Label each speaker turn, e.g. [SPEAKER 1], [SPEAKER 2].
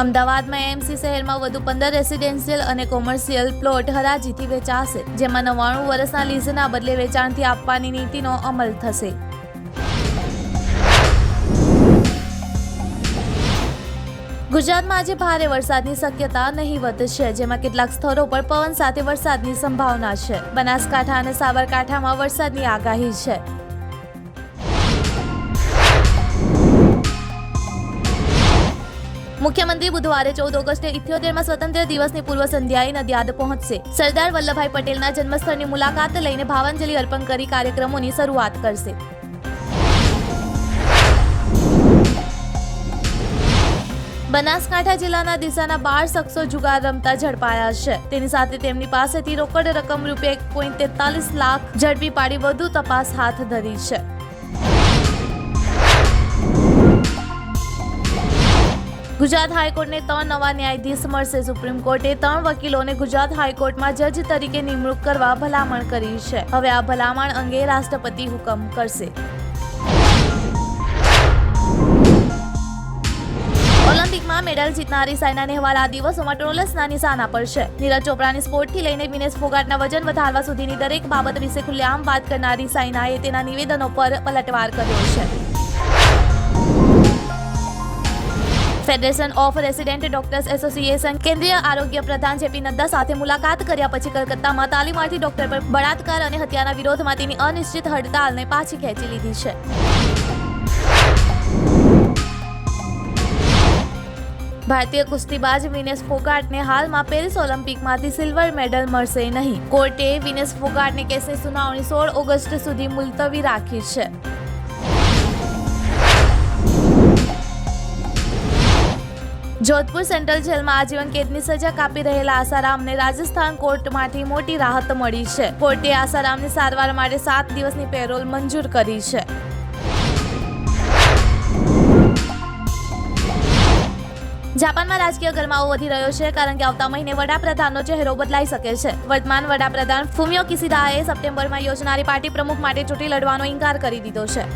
[SPEAKER 1] અમદાવાદમાં એમસી શહેરમાં વધુ પંદર રેસિડેન્શિયલ અને કોમર્શિયલ પ્લોટ હરાજીથી વેચાશે, જેમાં નવ્વાણું વર્ષના લીઝના બદલે વેચાણથી આપવાની નીતિનો અમલ થશે. ગુજરાતમાં આજે ભારે વરસાદની શક્યતા નહીવત છે, જેમાં કેટલાક સ્થળો પર પવન સાથે વરસાદની સંભાવના છે. બનાસકાંઠા અને સાબરકાંઠામાં વરસાદની આગાહી છે. મુખ્યમંત્રી બુધવારે ચૌદ ઓગસ્ટે ઇથ્યોતેરમાં સ્વતંત્ર દિવસની પૂર્વ સંધ્યાએ નડિયાદ પહોંચશે. સરદાર વલ્લભભાઈ પટેલના જન્મસ્થળની મુલાકાત લઈને ભાવાંજલિ અર્પણ કરી કાર્યક્રમોની શરૂઆત કરશે. બનાસકાંઠા જિલ્લાના દિશાના બાર શખ્સો જુગાર રમતા ઝડપાયા છે. તેની સાથે તેમની પાસેથી રોકડ રકમ રૂપિયા એક પોઈન્ટ તેતાલીસ લાખ ઝડપી પાડી વધુ તપાસ હાથ ધરી છે. ગુજરાત હાઈકોર્ટને ત્રણ નવા ન્યાયાધીશ મળશે. સુપ્રીમ કોર્ટે ત્રણ વકીલોને ગુજરાત હાઈકોર્ટમાં જજ તરીકે નિમણૂક કરવા ભલામણ કરી છે. હવે આ ભલામણ અંગે રાષ્ટ્રપતિ હુકમ કરશે. ઓલિમ્પિકમાં મેડલ જીતનારી સાયના નહેવાલ આ દિવસોમાં ટોલસના નિશાના પર છે. નીરજ ચોપરાની સ્પોર્ટથી લઈને વિનેશ ફોગાટના વજન વધારવા સુધીની દરેક બાબત વિશે ખુલ્લેઆમ વાત કરનારી સાયનાએ તેના નિવેદનો પર પલટવાર કર્યો છે. Federation of resident doctors association કેન્દ્રીય આરોગ્ય પ્રધાન જેપી નડ્ડા સાથે મુલાકાત કર્યા પછી કલકત્તામાં તાલીમાર્થી ડોક્ટર પર બળાત્કાર અને હત્યાના વિરોધમાં તેની અનિશ્ચિત હડતાલને પાછી ખેંચી લીધી છે. ભારતીય કુસ્તીબાજ વિનેશ ફોગાટને હાલમાં પેરિસ ઓલિમ્પિકમાંથી સિલ્વર મેડલ મળશે નહીં. કોર્ટે વિનેશ ફોગાટને કેસની સુનાવણી સોળ ઓગસ્ટ સુધી મુલતવી રાખી છે. જોધપુર સેન્ટ્રલ જેલમાં આજીવન કેદની સજા કાપી રહેલા આસારામને રાજસ્થાન કોર્ટમાંથી મોટી રાહત મળી છે. કોર્ટે આસારામની સારવાર માટે સાત દિવસની પેરોલ મંજૂર કરી છે. જાપાનમાં રાજકીય ગરમાવો વધી રહ્યો છે કારણ કે આવતા મહિને વડાપ્રધાનનો ચહેરો બદલાઈ શકે છે. વર્તમાન વડાપ્રધાન ફુમિયો કિસિદાએ સપ્ટેમ્બરમાં યોજનારી પાર્ટી પ્રમુખ માટે ચૂંટણી લડવાનો ઇનકાર કરી દીધો છે.